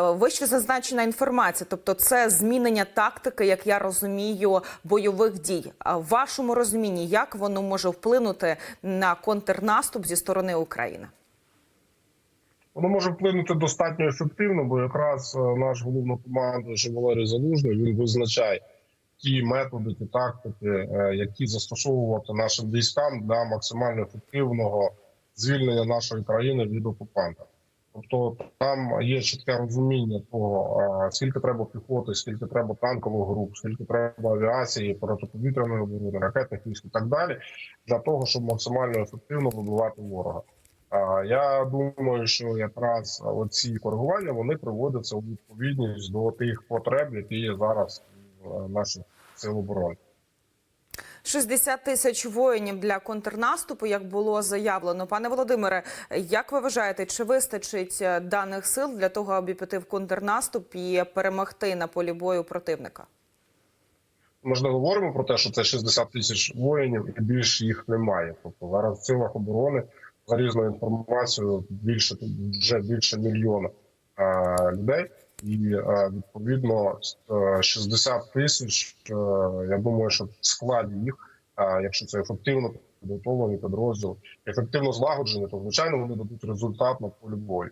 Вище зазначена інформація, тобто це змінення тактики, як я розумію, бойових дій. В вашому розумінні, як воно може вплинути на контрнаступ зі сторони України? Воно може вплинути достатньо ефективно, бо якраз е, наш головнокомандуючий Валерій Залужний він визначає ті методи, ті тактики, е, які застосовувати нашим військам для максимально ефективного звільнення нашої країни від окупанта. Тобто там є чітке розуміння того, е, скільки треба піхоти, скільки треба танкових груп, скільки треба авіації, протиповітряної оборони, ракетних військ і так далі, для того, щоб максимально ефективно вибивати ворога. Я думаю, що якраз оці коригування вони приводяться у відповідність до тих потреб, які є зараз в наших сил оборони. 60 тисяч воїнів для контрнаступу, як було заявлено. Пане Володимире, як ви вважаєте, чи вистачить е, даних сил для того, аби піти в контрнаступ і перемогти на полі бою противника? Ми ж не говоримо про те, що це 60 тисяч воїнів, і більше їх немає. Тобто зараз в силах оборони за різною інформацією більше вже більше мільйона е, людей. І е, відповідно е, 60 тисяч. Я думаю, що в складі їх, якщо це ефективно підготовлені підрозділ, ефективно злагоджені, то звичайно вони дадуть результат на полі бою.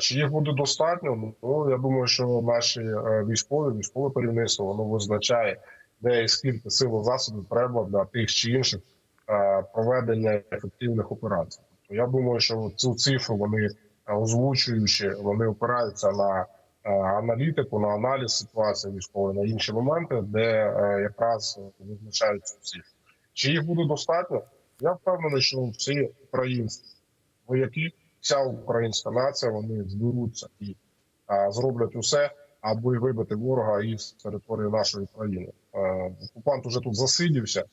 Чи їх буде достатньо? Ну я думаю, що наші е, військові, військове керівництво воно визначає, де і скільки сил засобів треба для тих чи інших проведення ефективних операцій. Тобто я думаю, що цю цифру вони е, озвучуючи, вони опираються на е, аналітику, на аналіз ситуації військової, на інші моменти, де якраз визначають цю. Чи їх буде достатньо? Я впевнений, що всі українські вояки, вся українська нація, вони зберуться і е, зроблять усе, аби вибити ворога із території нашої країни. Е, Окупант уже тут засидівся.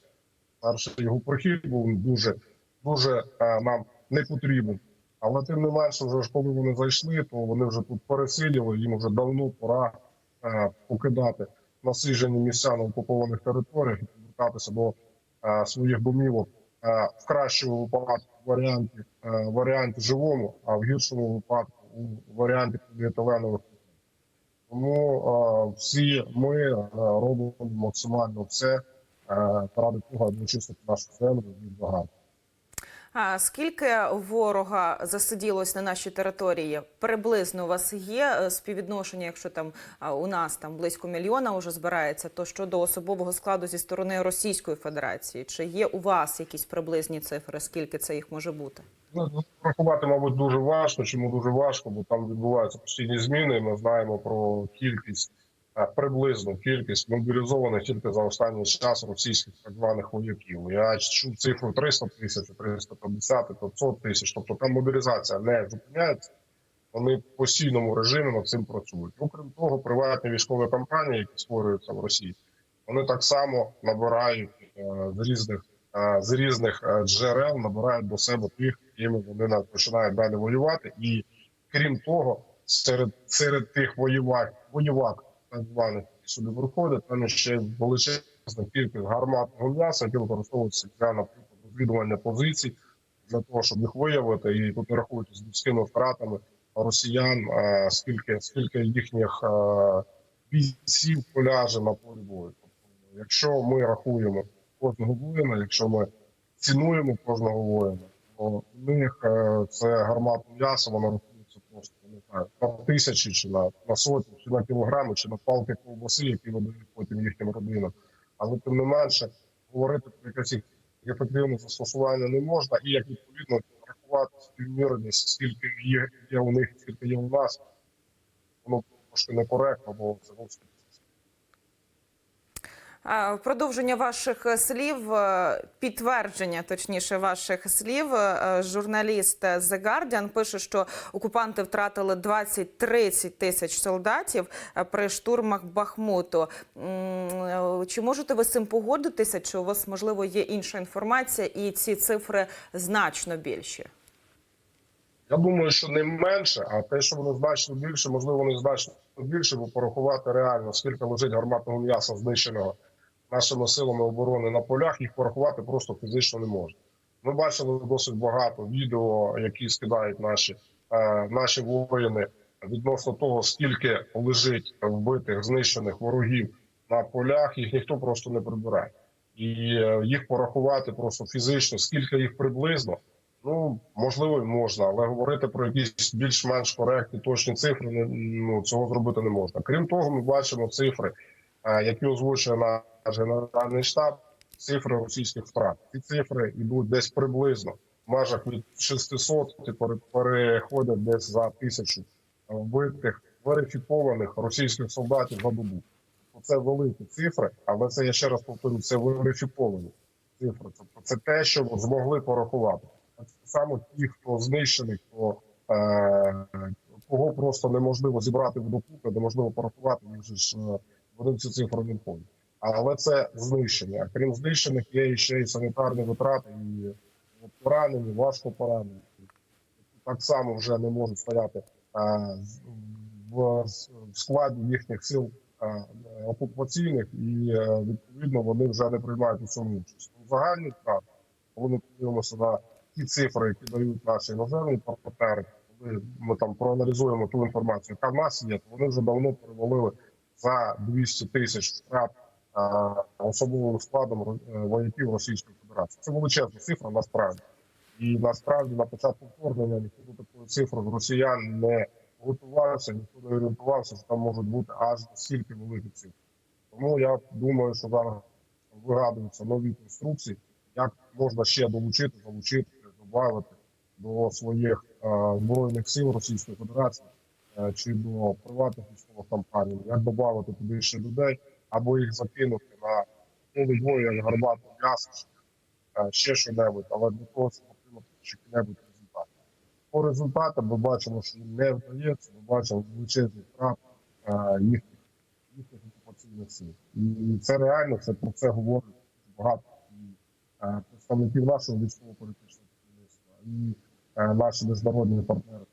Перший його прохід був дуже дуже е, нам не потрібен. Але тим не менше, вже ж коли вони зайшли, то вони вже тут пересиділи. Їм вже давно пора е, покидати насиджені місця на окупованих територіях і повертатися до своїх домівок е, в кращому випадку варіанті е, варіанті живому, а в гіршому випадку у варіанті поліетиленових. Тому е, всі ми е, робимо максимально все е, ради того, аби очистити нашу землю від багато. А скільки ворога засиділось на нашій території? Приблизно у вас є е, співвідношення, якщо там у нас там близько мільйона вже збирається, то щодо особового складу зі сторони Російської Федерації, чи є у вас якісь приблизні цифри? Скільки це їх може бути? Ну, Рахувати, мабуть, дуже важко. Чому дуже важко? Бо там відбуваються постійні зміни. Ми знаємо про кількість приблизну кількість мобілізованих тільки за останній час російських так званих вояків. Я чув цифру 300 тисяч, 350, 500 тисяч. Тобто там мобілізація не зупиняється. Вони в постійному режимі над цим працюють. Окрім того, приватні військові компанії, які створюються в Росії, вони так само набирають е, з різних е, з різних е, джерел, набирають до себе тих, якими вони на- починають далі воювати. І крім того, серед серед тих воювак, воювак так званих сюди виходять, там ще величезна кількість гарматного м'яса, які використовуються для наприклад розвідування позицій для того, щоб їх виявити, і тут з людськими втратами росіян, е, скільки скільки їхніх е, бійців поляже на полі бою. Тобто, якщо ми рахуємо кожного воїна, якщо ми цінуємо кожного воїна, то в них е, це гарматне м'ясо, воно тисячі чи на, на сотні, чи на кілограми, чи на палки ковбаси, які видають потім їхнім родинам. Але тим не менше говорити про якесь ефективне застосування не можна, і як відповідно рахувати співмірність, скільки є, є у них, скільки є у нас, воно трошки некоректно, бо це Продовження ваших е, слів, е, підтвердження точніше ваших слів. е, Журналіст The Guardian пише, що окупанти втратили 20-30 тисяч солдатів при штурмах Бахмуту. Чи можете ви з цим погодитися? Чи у вас можливо є інша інформація, і ці цифри значно більші? Я думаю, що не менше, а те, що воно значно більше, можливо, вони значно більше, бо порахувати реально, скільки лежить гарматного м'яса знищеного нашими силами оборони на полях, їх порахувати просто фізично не можна. Ми бачили досить багато відео, які скидають наші, е, наші воїни відносно того, скільки лежить вбитих, знищених ворогів на полях, їх ніхто просто не прибирає. І е, їх порахувати просто фізично, скільки їх приблизно. Ну можливо, можна, але говорити про якісь більш-менш коректні точні цифри ну цього зробити не можна. Крім того, ми бачимо цифри, е, які озвучує генеральний штаб. Цифри російських втрат. Ці цифри йдуть десь приблизно в межах від 600 переходять десь за тисячу вбитих верифікованих російських солдатів за добу. Це великі цифри, але це я ще раз повторю, це верифіковані цифри. Тобто це те, що змогли порахувати. Само ті, хто знищений, хто е, кого просто неможливо зібрати в докупи, неможливо порахувати, же ж е, вони в ці цифри не входять. Але це знищення. Крім знищених, є ще й санітарні витрати, і поранені, важко поранені. Так само вже не можуть стояти е, в, складі їхніх сил е, окупаційних, і е, відповідно вони вже не приймають у цьому участь. Загальні втрати, коли ми подивимося на ті цифри, які дають наші іноземні партнери, коли ми там проаналізуємо ту інформацію, яка в нас є, то вони вже давно перевалили за 200 тисяч втрат особовим складом е, вояків Російської Федерації. Це величезна цифра насправді. І насправді на початку вторгнення ніхто до такої цифри з росіян не готувався, ніхто не орієнтувався, що там можуть бути аж стільки великих цифр. Тому я думаю, що зараз вигадуються нові конструкції, як можна ще долучити, залучити, додати до своїх е, збройних сил Російської Федерації е, чи до приватних військових компаній, як додати туди ще людей, або їх закинути на поле бою, як гармату м'ясо, е, ще що-небудь, але для того, щоб отримати який-небудь результат. По результатам ми бачимо, що їм не вдається, ми бачимо величезний втрат е, їхніх окупаційних сил. І це реально, це про це говорить багато е, представників нашого військово-політичного керівництва і наші міжнародні партнери.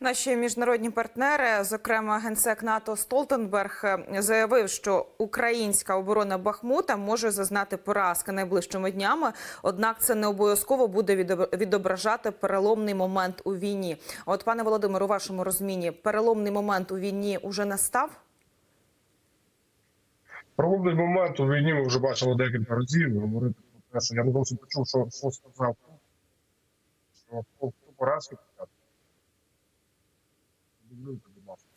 Наші міжнародні партнери, зокрема генсек НАТО Столтенберг, е, заявив, що українська оборона Бахмута може зазнати поразки найближчими днями. Однак це не обов'язково буде відображати переломний момент у війні. От, пане Володимиру, у вашому розумінні переломний момент у війні уже настав? Пробний момент у війні ми вже бачили декілька разів. Говорити про те, що я не зовсім почув, що, що сказав, що поразки Дублюйте, будь ласка.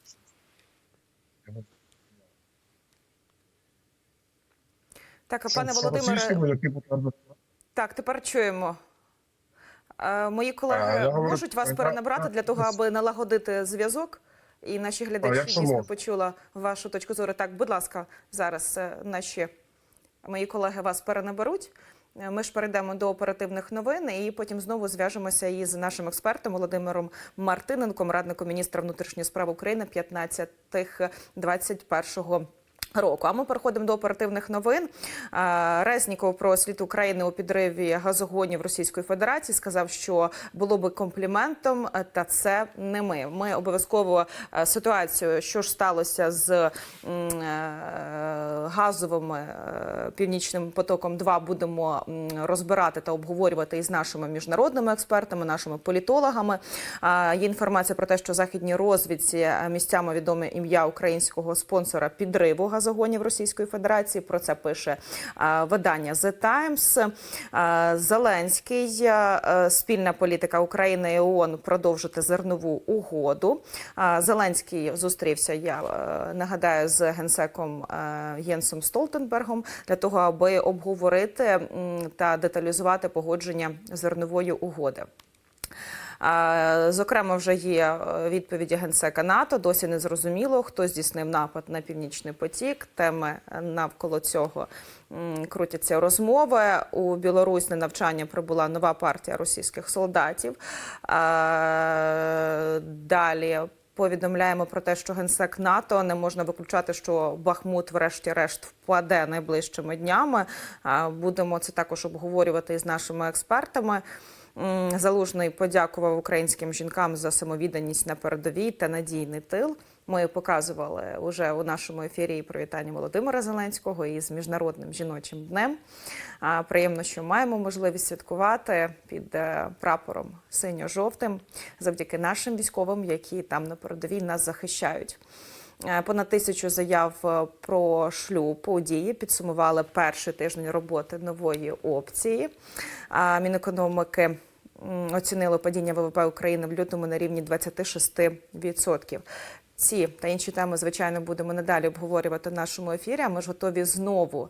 Так, Що- пане Володимире, так тепер чуємо. Е, Мої колеги можуть вас перенабрати для того, аби налагодити зв'язок. І наші глядачі дійсно почула вашу точку зору. Так, будь ласка, зараз е, наші мої колеги вас перенаберуть. Е, Ми ж перейдемо до оперативних новин і потім знову зв'яжемося із нашим експертом Володимиром Мартиненком, радником міністра внутрішніх справ України 15-21 Року, а ми переходимо до оперативних новин. Е, Резніков про слід України у підриві газогонів Російської Федерації сказав, що було би компліментом, е, та це не ми. Ми обов'язково е, ситуацію, що ж сталося з газовим північним потоком, 2 будемо розбирати та обговорювати із нашими міжнародними експертами, нашими політологами. Є інформація про те, що західній розвідці місцями відоме ім'я українського спонсора підриву газогонів Російської Федерації. Про це пише видання The Times. Зеленський спільна політика України і ООН продовжити зернову угоду. Зеленський зустрівся. Я нагадаю з генсеком Єнсом Столтенбергом для того, аби обговорити та деталізувати погодження зернової угоди. Зокрема, вже є е, відповіді генсека НАТО. Досі не зрозуміло, хто здійснив напад на північний потік. Теми навколо цього крутяться розмови. У Білорусь на навчання прибула нова партія російських солдатів. Далі. Повідомляємо про те, що генсек НАТО не можна виключати, що Бахмут, врешті-решт, впаде найближчими днями. Будемо це також обговорювати із нашими експертами. Залужний подякував українським жінкам за самовідданість на передовій та надійний тил. Ми показували уже у нашому ефірі привітання Володимира Зеленського із міжнародним жіночим днем. Приємно, що маємо можливість святкувати під е, прапором синьо-жовтим завдяки нашим військовим, які там на передовій нас захищають. Е, Понад тисячу заяв е, про шлюб у дії підсумували перший тиждень роботи нової опції. А Мінекономіки оцінило падіння ВВП України в лютому на рівні 26%. Ці та інші теми, звичайно, будемо надалі обговорювати в нашому ефірі. А ми ж готові знову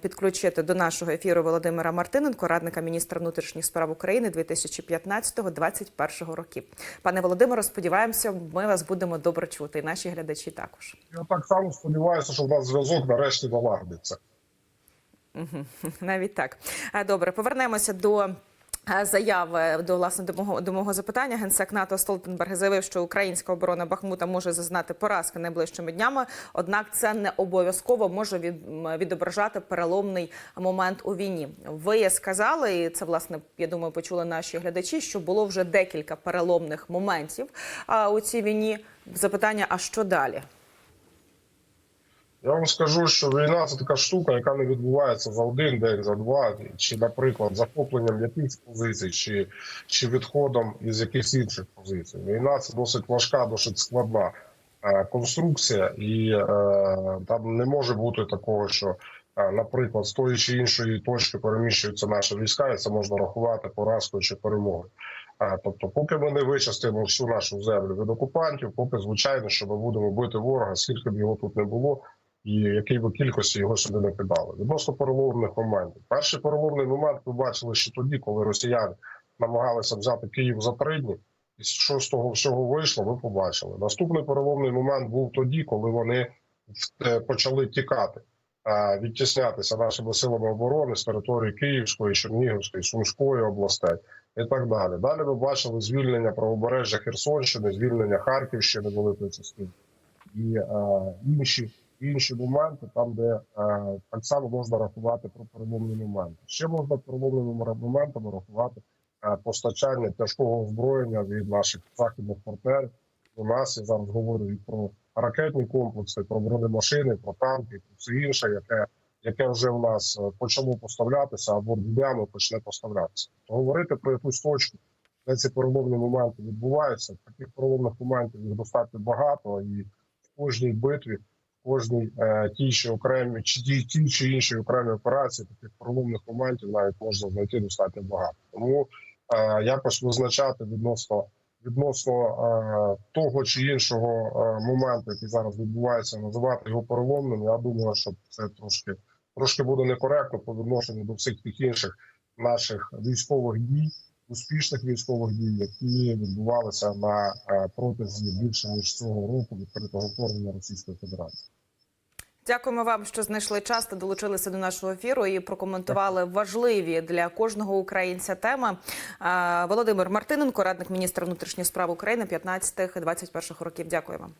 підключити до нашого ефіру Володимира Мартиненко, радника міністра внутрішніх справ України 2015-2021 років. Пане Володимире, сподіваємося, ми вас будемо добре чути, і наші глядачі також. Я так само сподіваюся, що в нас зв'язок нарешті налагодиться. Навіть так. Добре, повернемося до. Е, Заяви до власне до мого до мого запитання генсек НАТО Столтенберг заявив, що українська оборона Бахмута може зазнати поразки найближчими днями. Однак це не обов'язково може від, відображати переломний момент у війні. Ви сказали, і це власне я думаю, почули наші глядачі, що було вже декілька переломних моментів а, у цій війні. Запитання: а що далі? Я вам скажу, що війна це така штука, яка не відбувається за один день, за два, чи, наприклад, захопленням якихось позицій, чи, чи відходом із якихось інших позицій. Війна це досить важка, досить складна е, конструкція, і е, там не може бути такого, що, е, наприклад, з тої чи іншої точки переміщуються наші війська, і це можна рахувати поразкою чи перемогою. Е, Тобто, поки ми не вичистимо всю нашу землю від окупантів, поки звичайно, що ми будемо бити ворога, скільки б його тут не було і якій би кількості його сюди не кидали. Відносно переломних моментів. Перший переломний момент ми бачили ще тоді, коли росіяни намагалися взяти Київ за три дні. І що з того всього вийшло, ви побачили. Наступний переломний момент був тоді, коли вони е, почали тікати, е, відтіснятися нашими силами оборони з території Київської, Чернігівської, Сумської областей і так далі. Далі ми бачили звільнення правобережжя Херсонщини, звільнення Харківщини великої частини і е, інші інші моменти, там де е, так само можна рахувати про переломні моменти. Ще можна переломними моментами рахувати е, постачання тяжкого озброєння від наших західних партнерів. У нас я зараз говорю і про ракетні комплекси, про бронемашини, про танки, про все інше, яке яке вже в нас е, почало поставлятися або днями почне поставлятися. То говорити про якусь точку, де ці переломні моменти відбуваються. Таких переломних моментів їх достатньо багато, і в кожній битві кожній е, тій чи окремій чи тій, тій чи іншій окремій операції таких переломних моментів навіть можна знайти достатньо багато. Тому е, якось визначати відносно відносно е, того чи іншого моменту, який зараз відбувається, називати його переломним. Я думаю, що це трошки трошки буде некоректно по відношенню до всіх тих інших наших військових дій. Успішних військових дій, які відбувалися на е, протязі більше ніж цього року відкритого вторгнення Російської Федерації. Дякуємо вам, що знайшли час та долучилися до нашого ефіру і прокоментували важливі для кожного українця теми. Володимир Мартиненко, радник міністра внутрішніх справ України 15-21 років. Дякую вам.